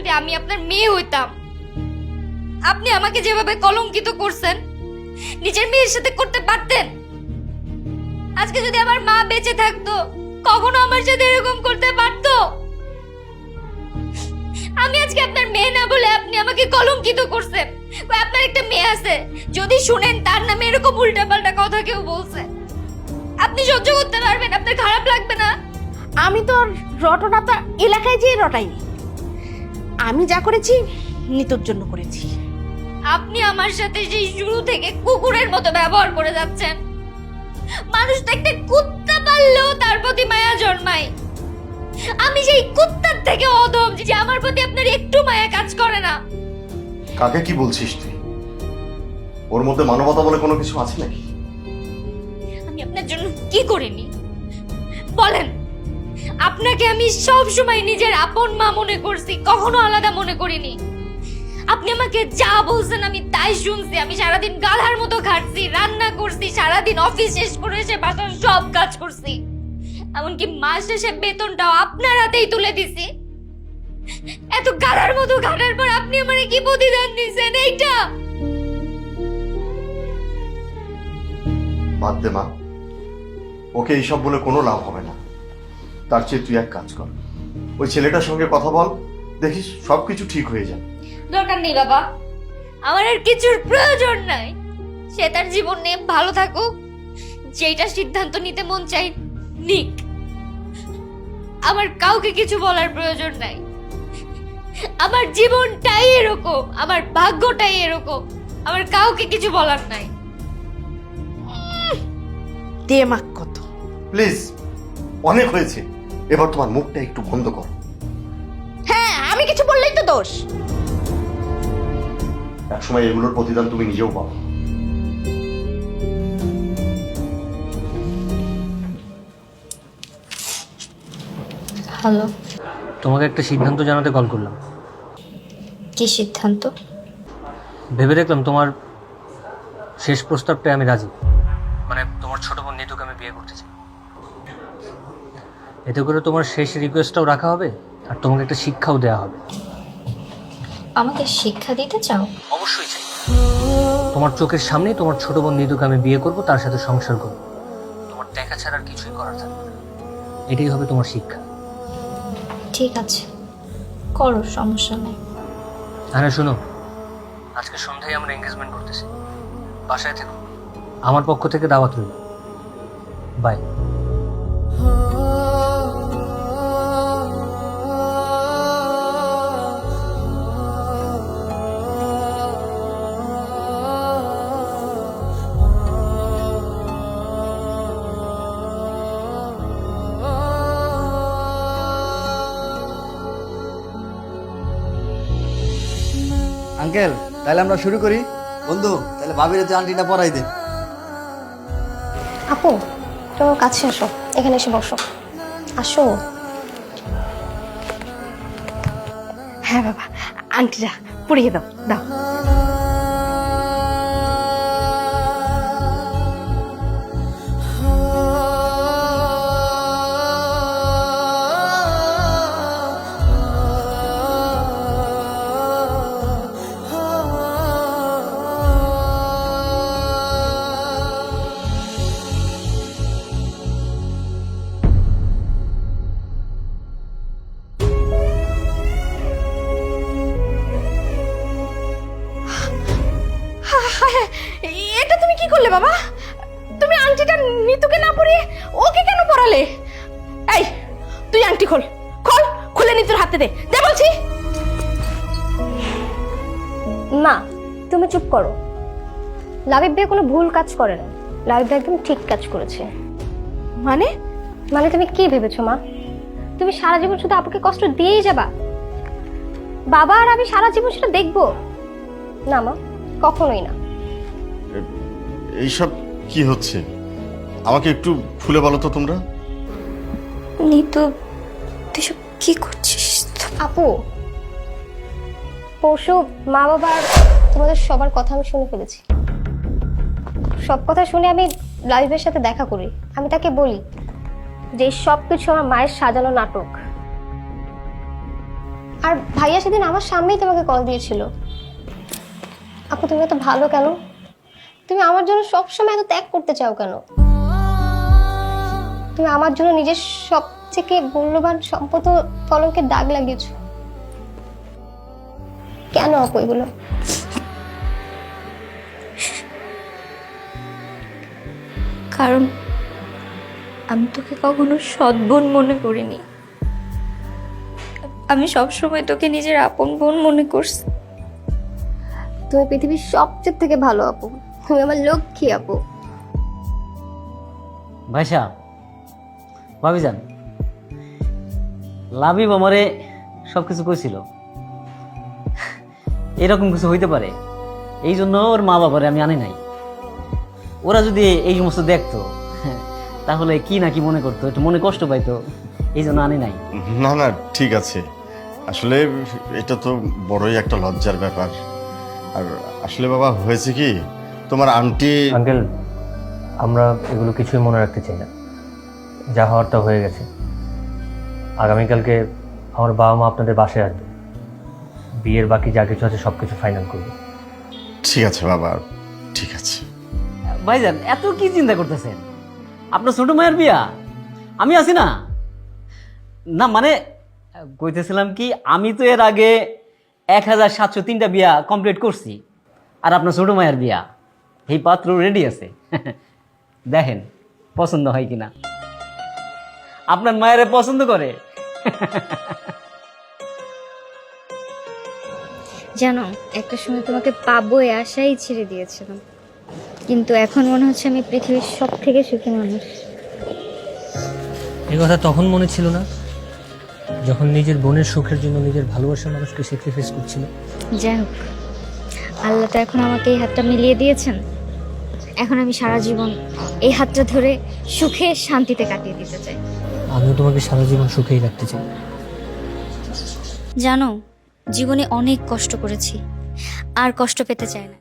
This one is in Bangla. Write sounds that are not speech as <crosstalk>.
যদি আমি আপনার মেয়ে হইতাম, আপনি আমাকে যেভাবে কলঙ্কিত করছেন, নিজের মেয়ের সাথে করতে পারতেন? আজকে যদি আমার মা বেঁচে থাকতো, কখনো আমার সাথে এরকম করতে পারতো? আমি আজকে আপনার মেয়ে না বলে আপনি আমাকে কলঙ্কিত করছেন। আপনার একটা মেয়ে আছে, যদি শুনেন তার নামে এরকম উল্টাপাল্টা কথা কেউ বলছে, আপনি সহ্য করতে পারবেন, আপনার খারাপ লাগবে না। আমি তো রটনা তো এলাকায় যেয়ে রটাইনি। আমি যা করেছি নিতর জন্য করেছি। আপনি আমার সাথে সেই শুরু থেকে কুকুরের মতো ব্যবহার করে যাচ্ছেন। মানুষ তো একটা কুত্তা পারলেও তার প্রতি মায়া জন্মায়। আমি সেই কুত্তার থেকে অদম যে আমার প্রতি আপনার একটু মায়া কাজ করে না। কাকে কি বলছিস তুই? ওর মধ্যে মানবতা বলে কোনো কিছু আছে নাকি? আমি আপনার জন্য কি করিনি? বলেন। আপনাকে আমি সব সময় নিজের আপন মা মনে করছি, কখনো আলাদা মনে করিনি। আপনি আমাকে যা বলছেন আমি তাই শুনছি। আমি সারাদিন গাধার মতো খাটছি, রান্না করছি, সারাদিন অফিস শেষ করে এসে বাসার সব কাজ করছি। এমনকি মাস শেষে বেতনটাও আপনার হাতেই তুলে দিছি। এত গাধার মতো খাটার পর আপনি আমারে কি প্রতিদান দিচ্ছেন এইটা? বাদ দে মা, ওকে এইসব বলে কোনো লাভ হবে না। তার চেয়ে তুই এক কাজ কর। ওই ছেলেটার সঙ্গে কথা বল দেখিস সব কিছু ঠিক হয়ে যাবে। দরকার নেই বাবা। আমার আর কিছুর প্রয়োজন নাই। সে তার জীবন নিয়ে ভালো থাকুক। যেটা সিদ্ধান্ত নিতে মন চাই নিক। আমার কাউকে কিছু বলার প্রয়োজন নাই। আমার জীবনটাই এরকম আমার ভাগ্যটাই এরকম। আমার কাউকে কিছু বলার নাই। দেমাক কত। প্লিজ অনেক হয়েছে। এবার তোমার মুখটা একটু বন্ধ কর। হ্যাঁ আমি কিছু বললেই তো দোষ। একসময় এগুলোর প্রতিদান তুমি নিজেও পাবো হ্যালো। তোমাকে একটা সিদ্ধান্ত জানাতে কল করলাম। কি সিদ্ধান্ত? ভেবে দেখলাম তোমার শেষ প্রস্তাবটায় আমি রাজি। মানে তোমার ছোট বোন নিতুকে আমি বিয়ে করতে চাই। এতে করে তোমার শেষ রিকোয়েস্টটাও রাখা হবে আর তোমাকে একটা শিক্ষাও দেওয়া হবে। আমাকে শিক্ষা দিতে চাও? অবশ্যই চাই। তোমার চোখের সামনেই তোমার ছোট বোন নিতুকে আমি বিয়ে করব তার সাথে সংসার করব। তোমার দেখা ছাড়া আর কিছুই করার থাকবে না। এটাই হবে তোমার শিক্ষা। ঠিক আছে। করো সমস্যা নেই। হ্যাঁ শোনো আজকে সন্ধ্যায় আমরা এঙ্গেজমেন্ট করতেছি। বাসায় থেকো। আমার পক্ষ থেকে দাওয়াত রইল। বাই আঙ্কেল, তাহলে আমরা শুরু করি। বন্ধু, তাহলে ভাবির তুই আন্টিটা পরাই দে। আপু, তো কাছে আসো, এখানে এসে বসো। আসো। হ্যাঁ বাবা, আন্টিরা, পুড়িয়ে দাও দাও। করলে বাবা? তুমি আংটিটা নিতুকে না পরিয়ে ওকে কেন পরালে এই তুই আংটি খোল। খোল খুলে নিতুর হাতে দে। দে বলছি। মা তুমি চুপ করো। লাবিব ভাই কোনো ভুল কাজ করে না। লাবিব ভাই একদম ঠিক কাজ করেছে। মানে? মানে তুমি কি ভেবেছো মা? তুমি সারা জীবন শুধু আপুকে কষ্ট দিয়েই যাবা? বাবা আর আমি সারা জীবন সেটা দেখব। না মা কখনোই না। এইসব কি হচ্ছে? আমাকে একটু খুলে বলো তো তোমরা। নিতু তুই সব কি করছিস? আপু পরশু মা বাবার তোমাদের সবার কথা আমি শুনে ফেলেছি। সব কথা শুনে আমি লাইভের সাথে দেখা করি। আমি তাকে বলি যে সব কিছু আমার মায়ের সাজানো নাটক। আর ভাইয়া সেদিন আমার সামনেই তোমাকে কল দিয়েছিল। আপু তুমি এত ভালো কেন? তুমি আমার জন্য সবসময় এত ত্যাগ করতে চাও কেন? তুমি আমার জন্য নিজের সব থেকে মূল্যবান সম্পদ কলঙ্কের দাগ লাগিয়েছো। কেন আপু এগুলো? কারণ আমি তোকে কখনো সৎ বোন মনে করিনি। আমি সবসময় তোকে নিজের আপন বোন মনে করছি। তুমি পৃথিবীর সবচেয়ে থেকে ভালো আপু তুমি আমার লক্ষ্মী আপু। ভাইসা ভাবি যান লাভিব আমারে সব কিছু কইছিল। এরকম কিছু হইতে পারে এই জন্য ওর মা বাবারে আমি আনি নাই। ওরা যদি এই সমস্ত দেখতো তাহলে কি না কি মনে করতো একটু মনে কষ্ট পাইতো এই জন্য আনি নাই। না না ঠিক আছে। আসলে এটা তো বড়ই একটা লজ্জার ব্যাপার। আর আসলে বাবা হয়েছে কি? তোমার আন্টি আঙ্কেল আমরা এগুলো কিছুই মনে রাখতে চাই না। যা হওয়ার তা হয়ে গেছে। আগামীকালকে আমার বাবা মা আপনাদের বাসায় আসবে। বিয়ের বাকি যা কিছু আছে সব কিছু ফাইনাল করবে। ঠিক আছে বাবা ঠিক আছে। ভাইজান এত কি চিন্তা করতেছেন? আপনার ছোট মায়ের বিয়া? আমি আছি না? না মানে কইতেছিলাম কি আমি তো এর আগে এক হাজার সাতশো তিনটা বিয়া কমপ্লিট করছি। আর আপনার ছোট মায়ের বিয়া? এই পাত্র রেডি আছে। <laughs> দেখেন পছন্দ হয় কিনা। আপনার মায়ের পছন্দ করে? <laughs> জানো একটা সময় তোমাকে পাবো এই আশাই ছেড়ে দিয়েছিলাম। কিন্তু এখন মনে হচ্ছে আমি পৃথিবীর সব থেকে সুখী মানুষ। এই কথা তখন মনে ছিল না যখন নিজের বোনের সুখের জন্য নিজের ভালোবাসার মানুষকে স্যাক্রিফাইস করছিল। যাই হোক আল্লাহ তো এখন আমাকে এই হাতটা মিলিয়ে দিয়েছেন। এখন আমি সারা জীবন এই হাতটা ধরে সুখে শান্তিতে কাটিয়ে দিতে চাই। আমিও তোমাকে সারা জীবন সুখেই রাখতে চাই। জানো জীবনে অনেক কষ্ট করেছি আর কষ্ট পেতে চাই না।